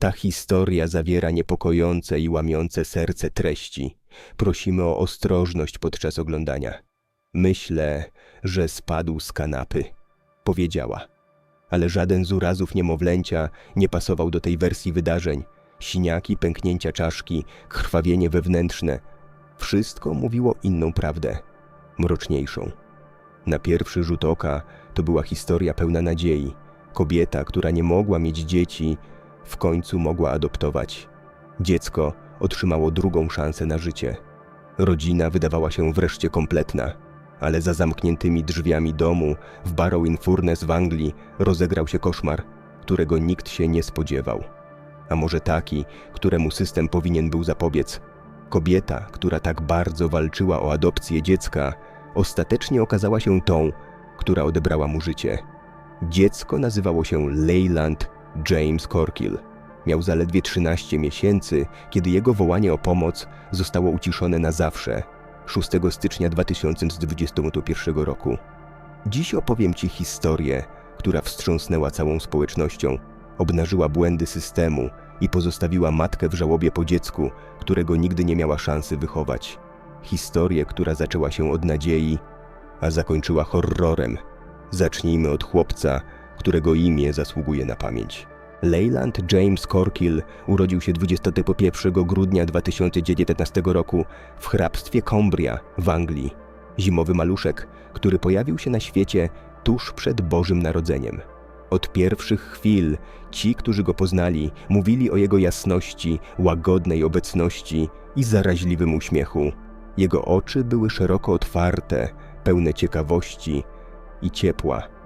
Ta historia zawiera niepokojące i łamiące serce treści. Prosimy o ostrożność podczas oglądania. Myślę, że spadł z kanapy, powiedziała. Ale żaden z urazów niemowlęcia nie pasował do tej wersji wydarzeń. Siniaki, pęknięcia czaszki, krwawienie wewnętrzne. Wszystko mówiło inną prawdę, mroczniejszą. Na pierwszy rzut oka to była historia pełna nadziei. Kobieta, która nie mogła mieć dzieci, w końcu mogła adoptować. Dziecko otrzymało drugą szansę na życie. Rodzina wydawała się wreszcie kompletna, ale za zamkniętymi drzwiami domu w Barrow in Furness w Anglii rozegrał się koszmar, którego nikt się nie spodziewał. A może taki, któremu system powinien był zapobiec. Kobieta, która tak bardzo walczyła o adopcję dziecka, ostatecznie okazała się tą, która odebrała mu życie. Dziecko nazywało się Leyland James Corkill. Miał zaledwie 13 miesięcy, kiedy jego wołanie o pomoc zostało uciszone na zawsze 6 stycznia 2021 roku. Dziś opowiem Ci historię, która wstrząsnęła całą społecznością, obnażyła błędy systemu i pozostawiła matkę w żałobie po dziecku, którego nigdy nie miała szansy wychować. Historię, która zaczęła się od nadziei, a zakończyła horrorem. Zacznijmy od chłopca, którego imię zasługuje na pamięć. Leyland James Corkill urodził się 21 grudnia 2019 roku w hrabstwie Cumbria w Anglii. Zimowy maluszek, który pojawił się na świecie tuż przed Bożym Narodzeniem. Od pierwszych chwil ci, którzy go poznali, mówili o jego jasności, łagodnej obecności i zaraźliwym uśmiechu. Jego oczy były szeroko otwarte, pełne ciekawości i ciepła.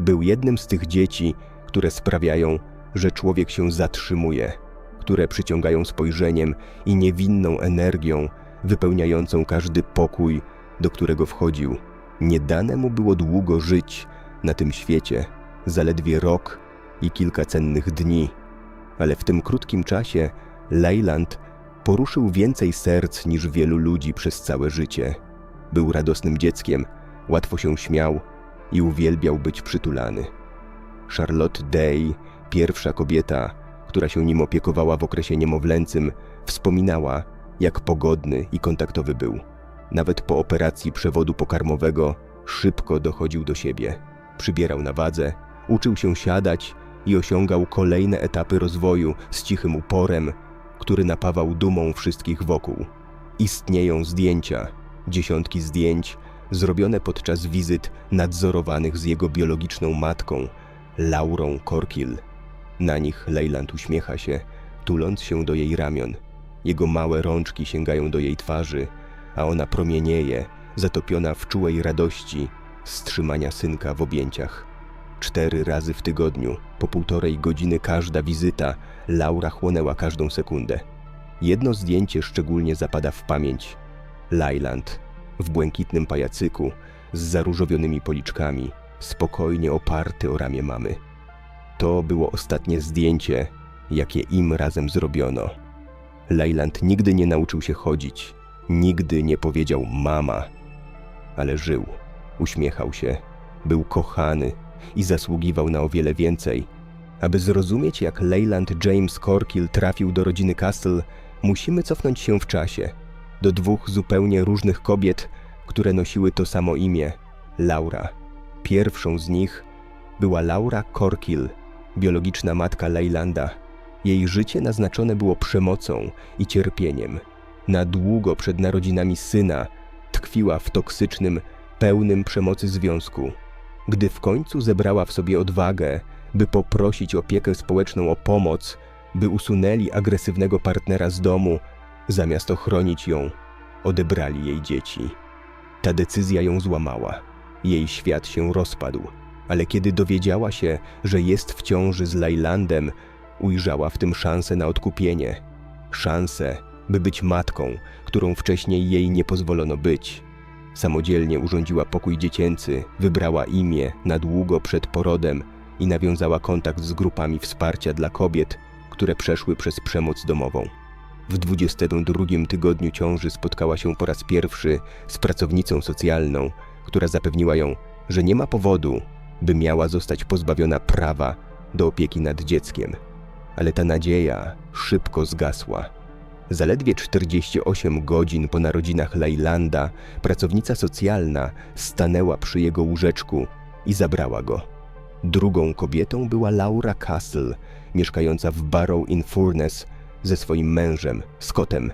Był jednym z tych dzieci, które sprawiają, że człowiek się zatrzymuje, które przyciągają spojrzeniem i niewinną energią, wypełniającą każdy pokój, do którego wchodził. Nie dane mu było długo żyć na tym świecie, zaledwie rok i kilka cennych dni, ale w tym krótkim czasie Leyland poruszył więcej serc niż wielu ludzi przez całe życie. Był radosnym dzieckiem, łatwo się śmiał i uwielbiał być przytulany. Charlotte Day, pierwsza kobieta, która się nim opiekowała w okresie niemowlęcym, wspominała, jak pogodny i kontaktowy był. Nawet po operacji przewodu pokarmowego szybko dochodził do siebie. Przybierał na wadze, uczył się siadać i osiągał kolejne etapy rozwoju z cichym uporem, który napawał dumą wszystkich wokół. Istnieją zdjęcia, dziesiątki zdjęć, zrobione podczas wizyt nadzorowanych z jego biologiczną matką, Laurą Korkil. Na nich Leyland uśmiecha się, tuląc się do jej ramion. Jego małe rączki sięgają do jej twarzy, a ona promienieje, zatopiona w czułej radości z trzymania synka w objęciach. Cztery razy w tygodniu, po półtorej godziny każda wizyta, Laura chłonęła każdą sekundę. Jedno zdjęcie szczególnie zapada w pamięć. Leyland w błękitnym pajacyku z zaróżowionymi policzkami, spokojnie oparty o ramię mamy. To było ostatnie zdjęcie, jakie im razem zrobiono. Leyland nigdy nie nauczył się chodzić, nigdy nie powiedział mama, ale żył, uśmiechał się, był kochany i zasługiwał na o wiele więcej. Aby zrozumieć, jak Leyland James Corkill trafił do rodziny Castle, musimy cofnąć się w czasie, do dwóch zupełnie różnych kobiet, które nosiły to samo imię Laura. Pierwszą z nich była Laura Corkill, biologiczna matka Leylanda. Jej życie naznaczone było przemocą i cierpieniem. Na długo przed narodzinami syna tkwiła w toksycznym, pełnym przemocy związku. Gdy w końcu zebrała w sobie odwagę, by poprosić opiekę społeczną o pomoc, by usunęli agresywnego partnera z domu, zamiast ochronić ją, odebrali jej dzieci. Ta decyzja ją złamała. Jej świat się rozpadł, ale kiedy dowiedziała się, że jest w ciąży z Leylandem, ujrzała w tym szansę na odkupienie. Szansę, by być matką, którą wcześniej jej nie pozwolono być. Samodzielnie urządziła pokój dziecięcy, wybrała imię na długo przed porodem i nawiązała kontakt z grupami wsparcia dla kobiet, które przeszły przez przemoc domową. W 22 tygodniu ciąży spotkała się po raz pierwszy z pracownicą socjalną, która zapewniła ją, że nie ma powodu, by miała zostać pozbawiona prawa do opieki nad dzieckiem. Ale ta nadzieja szybko zgasła. Zaledwie 48 godzin po narodzinach Lejlanda pracownica socjalna stanęła przy jego łóżeczku i zabrała go. Drugą kobietą była Laura Castle, mieszkająca w Barrow-in-Furness ze swoim mężem, Scottem.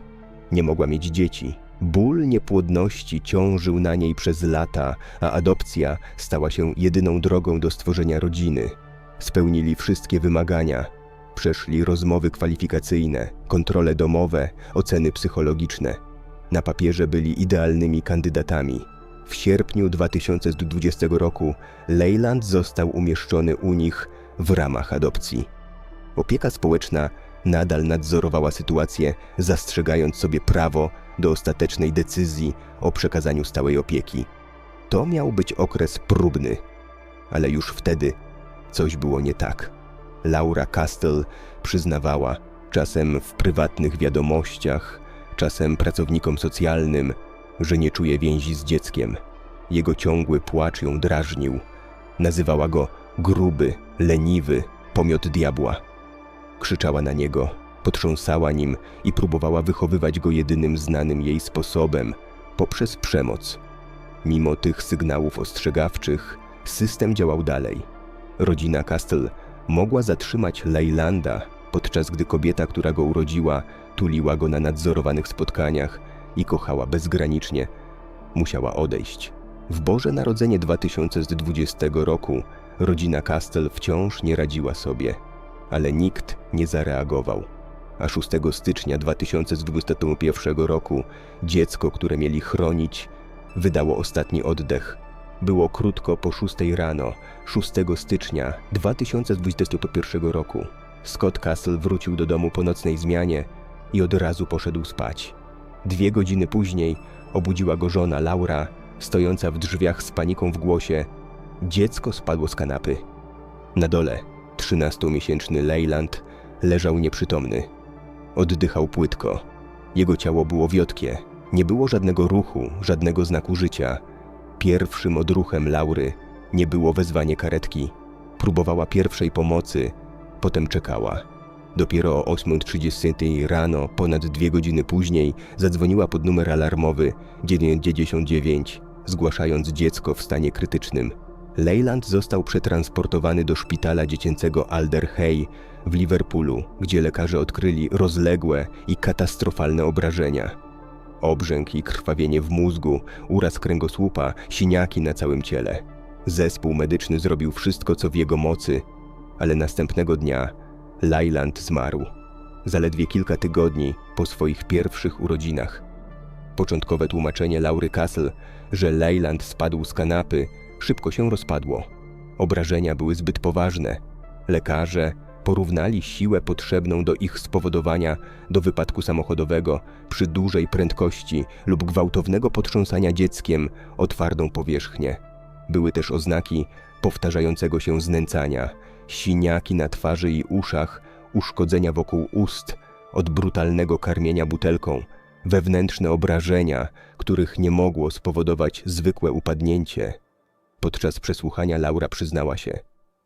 Nie mogła mieć dzieci. Ból niepłodności ciążył na niej przez lata, a adopcja stała się jedyną drogą do stworzenia rodziny. Spełnili wszystkie wymagania. Przeszli rozmowy kwalifikacyjne, kontrole domowe, oceny psychologiczne. Na papierze byli idealnymi kandydatami. W sierpniu 2020 roku Leyland został umieszczony u nich w ramach adopcji. Opieka społeczna nadal nadzorowała sytuację, zastrzegając sobie prawo do ostatecznej decyzji o przekazaniu stałej opieki. To miał być okres próbny, ale już wtedy coś było nie tak. Laura Castell przyznawała, czasem w prywatnych wiadomościach, czasem pracownikom socjalnym, że nie czuje więzi z dzieckiem. Jego ciągły płacz ją drażnił. Nazywała go gruby, leniwy, pomiot diabła. Krzyczała na niego, potrząsała nim i próbowała wychowywać go jedynym znanym jej sposobem poprzez przemoc. Mimo tych sygnałów ostrzegawczych, system działał dalej. Rodzina Castle mogła zatrzymać Leylanda, podczas gdy kobieta, która go urodziła, tuliła go na nadzorowanych spotkaniach i kochała bezgranicznie, musiała odejść. W Boże Narodzenie 2020 roku rodzina Castle wciąż nie radziła sobie, ale nikt nie zareagował. A 6 stycznia 2021 roku dziecko, które mieli chronić, wydało ostatni oddech. Było krótko po 6 rano, 6 stycznia 2021 roku. Scott Castle wrócił do domu po nocnej zmianie i od razu poszedł spać. Dwie godziny później obudziła go żona Laura, stojąca w drzwiach z paniką w głosie. Dziecko spadło z kanapy. Na dole 13-miesięczny Leyland leżał nieprzytomny. Oddychał płytko. Jego ciało było wiotkie. Nie było żadnego ruchu, żadnego znaku życia. Pierwszym odruchem Laury nie było wezwanie karetki. Próbowała pierwszej pomocy, potem czekała. Dopiero o 8.30 rano, ponad dwie godziny później, zadzwoniła pod numer alarmowy 999, zgłaszając dziecko w stanie krytycznym. Leyland został przetransportowany do szpitala dziecięcego Alder Hey w Liverpoolu, gdzie lekarze odkryli rozległe i katastrofalne obrażenia. Obrzęk i krwawienie w mózgu, uraz kręgosłupa, siniaki na całym ciele. Zespół medyczny zrobił wszystko, co w jego mocy, ale następnego dnia Leyland zmarł. Zaledwie kilka tygodni po swoich pierwszych urodzinach. Początkowe tłumaczenie Laury Castle, że Leyland spadł z kanapy, szybko się rozpadło. Obrażenia były zbyt poważne. Lekarze porównali siłę potrzebną do ich spowodowania do wypadku samochodowego przy dużej prędkości lub gwałtownego potrząsania dzieckiem o twardą powierzchnię. Były też oznaki powtarzającego się znęcania, siniaki na twarzy i uszach, uszkodzenia wokół ust od brutalnego karmienia butelką, wewnętrzne obrażenia, których nie mogło spowodować zwykłe upadnięcie. Podczas przesłuchania Laura przyznała się.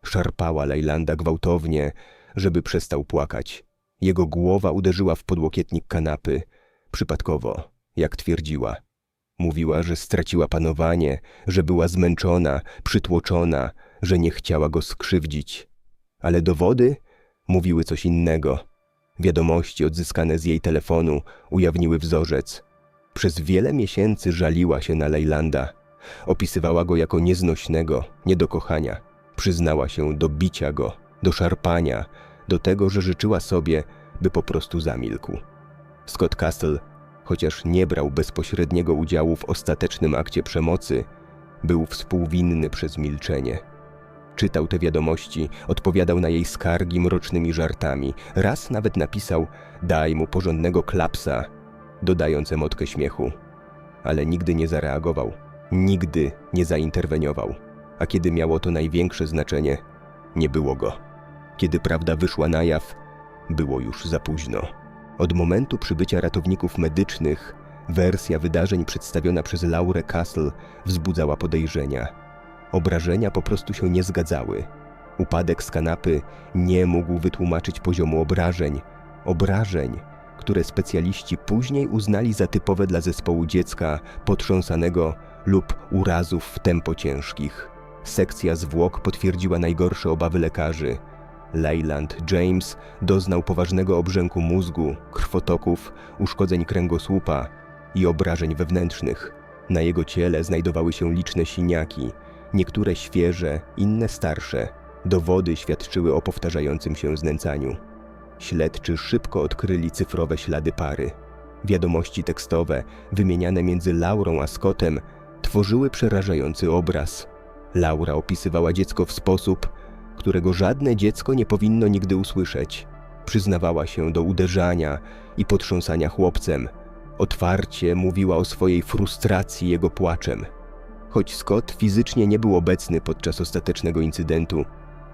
Szarpała Lejlanda gwałtownie, żeby przestał płakać. Jego głowa uderzyła w podłokietnik kanapy, przypadkowo, jak twierdziła. Mówiła, że straciła panowanie, że była zmęczona, przytłoczona, że nie chciała go skrzywdzić. Ale dowody mówiły coś innego. Wiadomości odzyskane z jej telefonu ujawniły wzorzec. Przez wiele miesięcy żaliła się na Lejlanda. Opisywała go jako nieznośnego, nie do kochania. Przyznała się do bicia go, do szarpania, do tego, że życzyła sobie, by po prostu zamilkł. Scott Castle, chociaż nie brał bezpośredniego udziału w ostatecznym akcie przemocy, był współwinny przez milczenie. Czytał te wiadomości, odpowiadał na jej skargi mrocznymi żartami. Raz nawet napisał: Daj mu porządnego klapsa, dodając emotkę śmiechu. Ale nigdy nie zareagował, nigdy nie zainterweniował. A kiedy miało to największe znaczenie, nie było go. Kiedy prawda wyszła na jaw, było już za późno. Od momentu przybycia ratowników medycznych, wersja wydarzeń przedstawiona przez Laurę Castle wzbudzała podejrzenia. Obrażenia po prostu się nie zgadzały. Upadek z kanapy nie mógł wytłumaczyć poziomu obrażeń. Obrażeń, które specjaliści później uznali za typowe dla zespołu dziecka potrząsanego lub urazów w tempo ciężkich. Sekcja zwłok potwierdziła najgorsze obawy lekarzy. Leyland James doznał poważnego obrzęku mózgu, krwotoków, uszkodzeń kręgosłupa i obrażeń wewnętrznych. Na jego ciele znajdowały się liczne siniaki, niektóre świeże, inne starsze. Dowody świadczyły o powtarzającym się znęcaniu. Śledczy szybko odkryli cyfrowe ślady pary. Wiadomości tekstowe, wymieniane między Laurą a Scottem, tworzyły przerażający obraz. Laura opisywała dziecko w sposób, którego żadne dziecko nie powinno nigdy usłyszeć. Przyznawała się do uderzania i potrząsania chłopcem. Otwarcie mówiła o swojej frustracji jego płaczem. Choć Scott fizycznie nie był obecny podczas ostatecznego incydentu,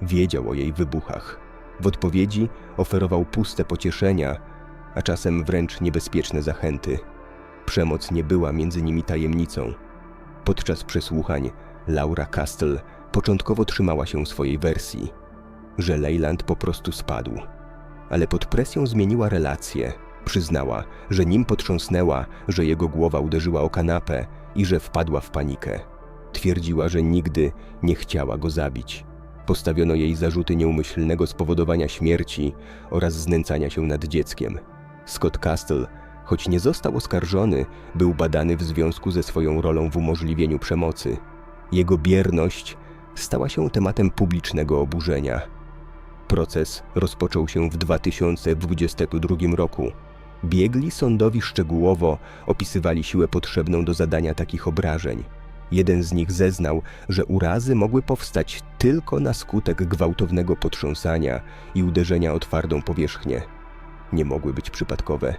wiedział o jej wybuchach. W odpowiedzi oferował puste pocieszenia, a czasem wręcz niebezpieczne zachęty. Przemoc nie była między nimi tajemnicą. Podczas przesłuchań Laura Castle początkowo trzymała się swojej wersji, że Leyland po prostu spadł. Ale pod presją zmieniła relację. Przyznała, że nim potrząsnęła, że jego głowa uderzyła o kanapę i że wpadła w panikę. Twierdziła, że nigdy nie chciała go zabić. Postawiono jej zarzuty nieumyślnego spowodowania śmierci oraz znęcania się nad dzieckiem. Scott Castle, choć nie został oskarżony, był badany w związku ze swoją rolą w umożliwieniu przemocy. Jego bierność stała się tematem publicznego oburzenia. Proces rozpoczął się w 2022 roku. Biegli sądowi szczegółowo opisywali siłę potrzebną do zadania takich obrażeń. Jeden z nich zeznał, że urazy mogły powstać tylko na skutek gwałtownego potrząsania i uderzenia o twardą powierzchnię. Nie mogły być przypadkowe.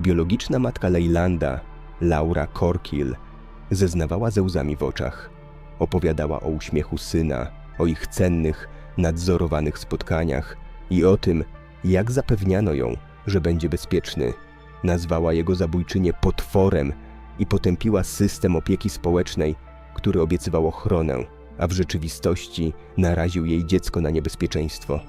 Biologiczna matka Leylanda, Laura Corkill, zeznawała ze łzami w oczach. Opowiadała o uśmiechu syna, o ich cennych, nadzorowanych spotkaniach i o tym, jak zapewniano ją, że będzie bezpieczny. Nazwała jego zabójczynię potworem i potępiła system opieki społecznej, który obiecywał ochronę, a w rzeczywistości naraził jej dziecko na niebezpieczeństwo.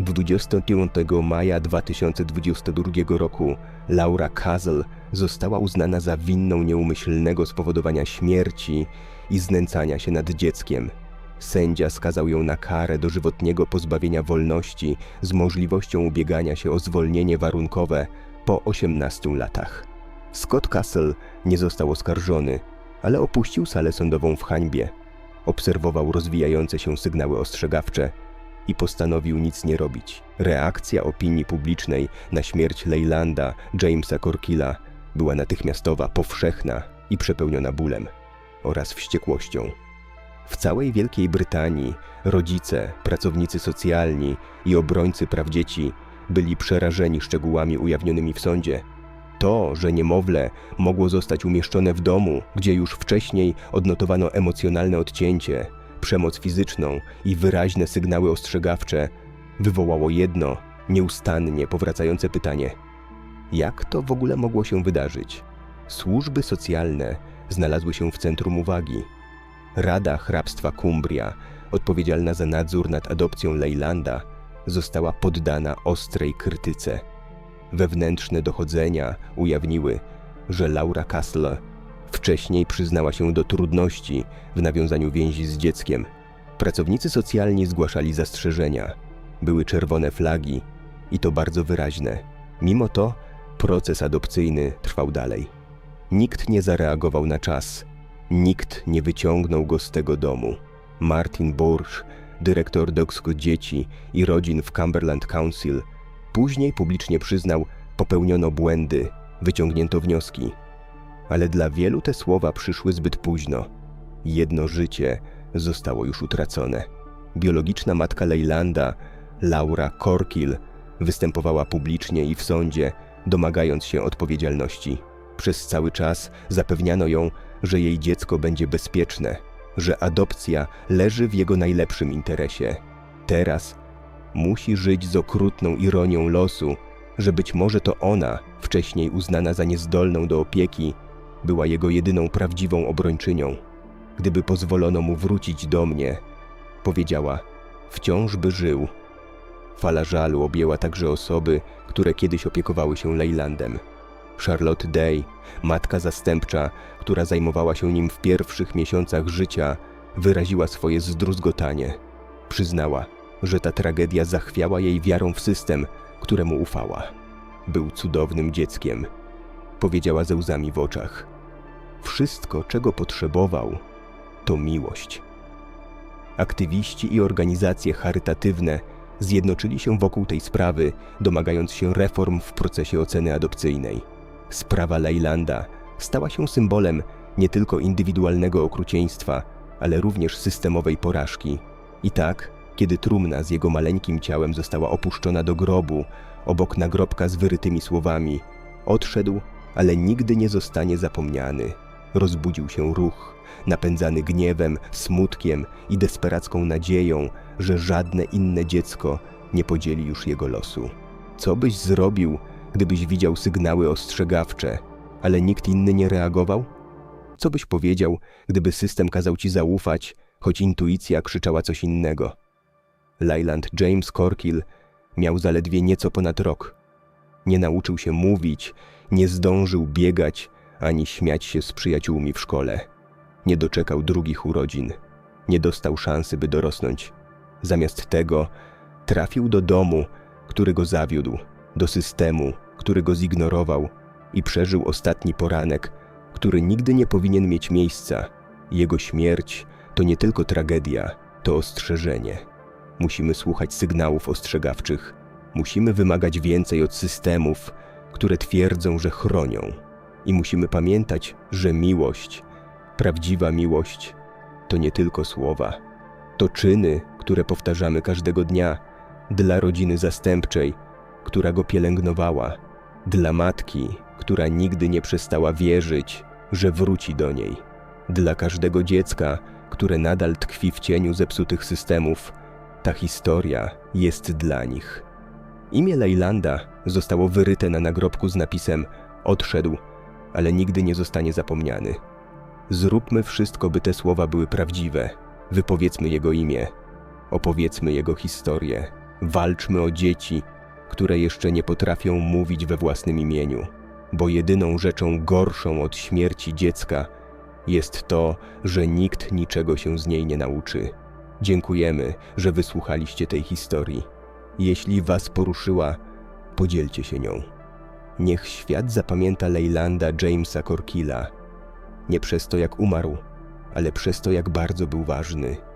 25 maja 2022 roku Laura Kazel została uznana za winną nieumyślnego spowodowania śmierci i znęcania się nad dzieckiem. Sędzia skazał ją na karę dożywotniego pozbawienia wolności z możliwością ubiegania się o zwolnienie warunkowe po 18 latach. Scott Castle nie został oskarżony, ale opuścił salę sądową w hańbie. Obserwował rozwijające się sygnały ostrzegawcze i postanowił nic nie robić. Reakcja opinii publicznej na śmierć Leylanda Jamesa Corkilla była natychmiastowa, powszechna i przepełniona bólem oraz wściekłością. W całej Wielkiej Brytanii rodzice, pracownicy socjalni i obrońcy praw dzieci byli przerażeni szczegółami ujawnionymi w sądzie. To, że niemowlę mogło zostać umieszczone w domu, gdzie już wcześniej odnotowano emocjonalne odcięcie, przemoc fizyczną i wyraźne sygnały ostrzegawcze, wywołało jedno, nieustannie powracające pytanie: jak to w ogóle mogło się wydarzyć? Służby socjalne znalazły się w centrum uwagi. Rada Hrabstwa Cumbria, odpowiedzialna za nadzór nad adopcją Leylanda, została poddana ostrej krytyce. Wewnętrzne dochodzenia ujawniły, że Laura Castle wcześniej przyznała się do trudności w nawiązaniu więzi z dzieckiem. Pracownicy socjalni zgłaszali zastrzeżenia. Były czerwone flagi i to bardzo wyraźne. Mimo to proces adopcyjny trwał dalej. Nikt nie zareagował na czas. Nikt nie wyciągnął go z tego domu. Martin Bursch, dyrektor Dogsku Dzieci i Rodzin w Cumberland Council, później publicznie przyznał, popełniono błędy, wyciągnięto wnioski. Ale dla wielu te słowa przyszły zbyt późno. Jedno życie zostało już utracone. Biologiczna matka Leylanda, Laura Corkill, występowała publicznie i w sądzie, domagając się odpowiedzialności. Przez cały czas zapewniano ją, że jej dziecko będzie bezpieczne, że adopcja leży w jego najlepszym interesie. Teraz musi żyć z okrutną ironią losu, że być może to ona, wcześniej uznana za niezdolną do opieki, była jego jedyną prawdziwą obrończynią. Gdyby pozwolono mu wrócić do mnie, powiedziała, wciąż by żył. Fala żalu objęła także osoby, które kiedyś opiekowały się Leylandem. Charlotte Day, matka zastępcza, która zajmowała się nim w pierwszych miesiącach życia, wyraziła swoje zdruzgotanie. Przyznała, że ta tragedia zachwiała jej wiarą w system, któremu ufała. Był cudownym dzieckiem, powiedziała ze łzami w oczach. Wszystko, czego potrzebował, to miłość. Aktywiści i organizacje charytatywne zjednoczyli się wokół tej sprawy, domagając się reform w procesie oceny adopcyjnej. Sprawa Leylanda stała się symbolem nie tylko indywidualnego okrucieństwa, ale również systemowej porażki. I tak, kiedy trumna z jego maleńkim ciałem została opuszczona do grobu, obok nagrobka z wyrytymi słowami, odszedł, ale nigdy nie zostanie zapomniany. Rozbudził się ruch, napędzany gniewem, smutkiem i desperacką nadzieją, że żadne inne dziecko nie podzieli już jego losu. Co byś zrobił, gdybyś widział sygnały ostrzegawcze, ale nikt inny nie reagował? Co byś powiedział, gdyby system kazał ci zaufać, choć intuicja krzyczała coś innego? Leyland James Corkill miał zaledwie nieco ponad rok. Nie nauczył się mówić, nie zdążył biegać ani śmiać się z przyjaciółmi w szkole. Nie doczekał drugich urodzin. Nie dostał szansy, by dorosnąć. Zamiast tego trafił do domu, który go zawiódł, do systemu, który go zignorował i przeżył ostatni poranek, który nigdy nie powinien mieć miejsca. Jego śmierć to nie tylko tragedia, to ostrzeżenie. Musimy słuchać sygnałów ostrzegawczych. Musimy wymagać więcej od systemów, które twierdzą, że chronią. I musimy pamiętać, że miłość, prawdziwa miłość, to nie tylko słowa. To czyny, które powtarzamy każdego dnia dla rodziny zastępczej, która go pielęgnowała, dla matki, która nigdy nie przestała wierzyć, że wróci do niej, dla każdego dziecka, które nadal tkwi w cieniu zepsutych systemów. Ta historia jest dla nich. Imię Leylanda zostało wyryte na nagrobku z napisem Odszedł, ale nigdy nie zostanie zapomniany. Zróbmy wszystko, by te słowa były prawdziwe. Wypowiedzmy jego imię. Opowiedzmy jego historię. Walczmy o dzieci, które jeszcze nie potrafią mówić we własnym imieniu, bo jedyną rzeczą gorszą od śmierci dziecka jest to, że nikt niczego się z niej nie nauczy. Dziękujemy, że wysłuchaliście tej historii. Jeśli was poruszyła, podzielcie się nią. Niech świat zapamięta Leylanda Jamesa Corkilla. Nie przez to, jak umarł, ale przez to, jak bardzo był ważny